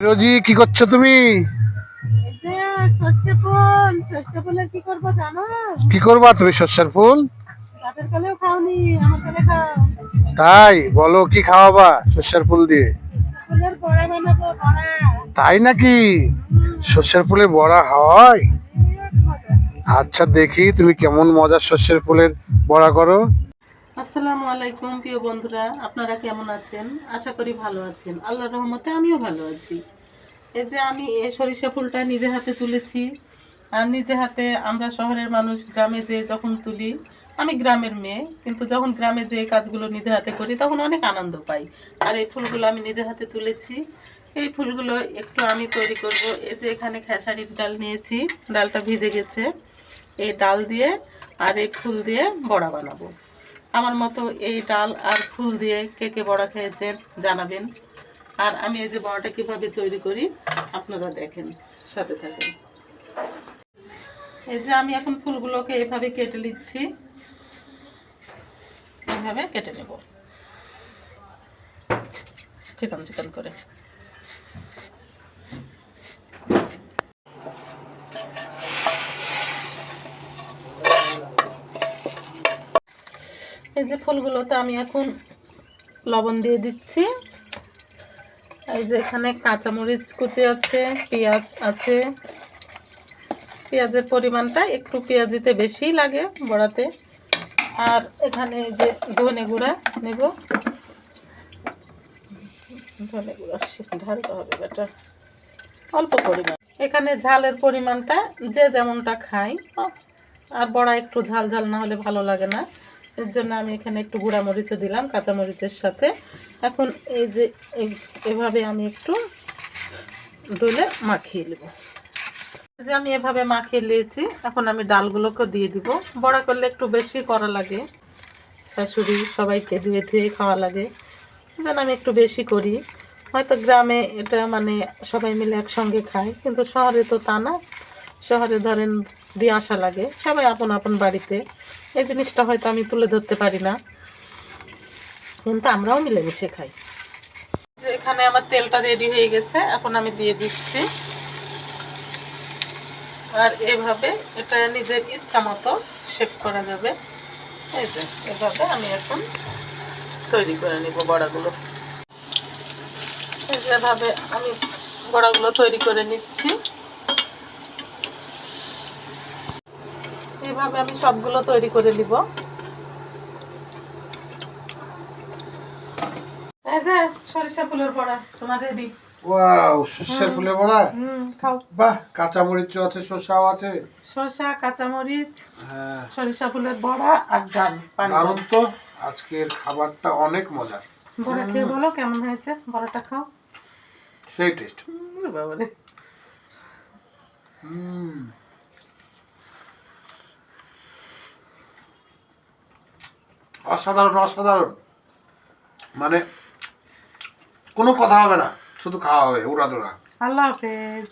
রোজি, কি করছ তুমি? কি করব তুমি শস্যের ফুল? তাই, বলো, কি খাওয়াবা শস্যের ফুল দিয়ে? তাই নাকি? শস্যের ফুলে বড়া হয়? আচ্ছা দেখি তুমি কেমন মজার শস্যের ফুলের বড়া করো। আসসালামু আলাইকুম, প্রিয় বন্ধুরা। আপনারা কেমন আছেন? আশা করি ভালো আছেন। আল্লাহর রহমতে আমিও ভালো আছি। এই যে আমি এই সরিষা ফুলটা নিজে হাতে তুলেছি। আর নিজে হাতে আমরা শহরের মানুষ গ্রামে যে যখন তুলি, আমি গ্রামের মেয়ে, কিন্তু যখন গ্রামে যে কাজগুলো নিজে হাতে করি, তখন অনেক আনন্দ পাই। আর এই ফুলগুলো আমি নিজে হাতে তুলেছি। এই ফুলগুলো একটু আমি তৈরি করব। এই যে এখানে খেসারির ডাল নিয়েছি। ডালটা ভিজে গেছে। এই ডাল দিয়ে আর এই ফুল দিয়ে বড়া বানাবো। আমার মতো এই ডাল আর ফুল দিয়ে কে কে বড়া খেয়েছেন জানাবেন। আর আমি এই যে বড়াটা কীভাবে তৈরি করি, আপনারা দেখেন, সাথে থাকেন। এই যে আমি এখন ফুলগুলোকে এভাবে কেটে নিচ্ছি। এভাবে কেটে নেব। চিকন চিকন করে। এই যে ফুলগুলোতে আমি এখন লবণ দিয়ে দিচ্ছি। এই যে এখানে কাঁচামরিচ কুচি আছে, পেঁয়াজ আছে। পেঁয়াজের পরিমাণটা একটু পেঁয়াজিতে বেশি লাগে বড়াতে। আর এখানে যে ধনে গুঁড়া নেব। ধনে গুঁড়া ঢালতে হবে বেটা। অল্প পরিমাণ। এখানে ঝালের পরিমাণটা যে যেমনটা খাই আর বড়া একটু ঝাল ঝাল না হলে ভালো লাগে না। এর জন্য আমি এখানে একটু গুঁড়া মরিচও দিলাম, কাঁচা মরিচের সাথে। এখন এই যে এভাবে আমি একটু ডলে মাখিয়ে নেব। যে আমি এভাবে মাখিয়ে নিয়েছি, এখন আমি ডালগুলোকে দিয়ে দিব। বড়া করলে একটু বেশি করা লাগে। শাশুড়ি সবাইকে ধুয়ে ধুয়ে খাওয়া লাগে। যেন আমি একটু বেশি করি। হয়তো গ্রামে এটা মানে সবাই মিলে একসঙ্গে খায়, কিন্তু শহরে তো তা না। শহরে ধরেন দিয়ে আসা লাগে। সবাই আপন আপন বাড়িতে। এই জিনিসটা হয়তো আমি তুলে ধরতে পারি না। কিন্তু আমরাও মিলেমিশে খাই। এখানে আমার তেলটা রেডি হয়ে গেছে। এখন আমি দিয়ে দিচ্ছি। আর এভাবে এটা নিজের ইচ্ছা মতো শেপ করা যাবে। এই যে, এভাবে আমি এখন তৈরি করে নিব বড়াগুলো। এভাবে আমি বড়াগুলো তৈরি করে নিচ্ছি। এইভাবে আমি সবগুলো তৈরি করে নিব। এই যে সরিষা ফুলের বড়া তোমার রেডি ওয়াও শস্যের ফুলের বড়া? হুম খাও। বাহ কাঁচা মরিচও আছে শসাও আছে। শসা কাঁচামরিচ হ্যাঁ। সরিষা ফুলের বড়া আর ডাল পানি। দারুণ তো আজকের খাবারটা অনেক মজার। বড়া খেয়ে বলো কেমন হয়েছে? বড়াটা খাও। সেই টেস্ট হুম। অসাধারণ অসাধারণ। মানে কোনো কথা হবে না শুধু খাওয়া হবে উড়া দৌড়া আল্লাহ হাফেজ।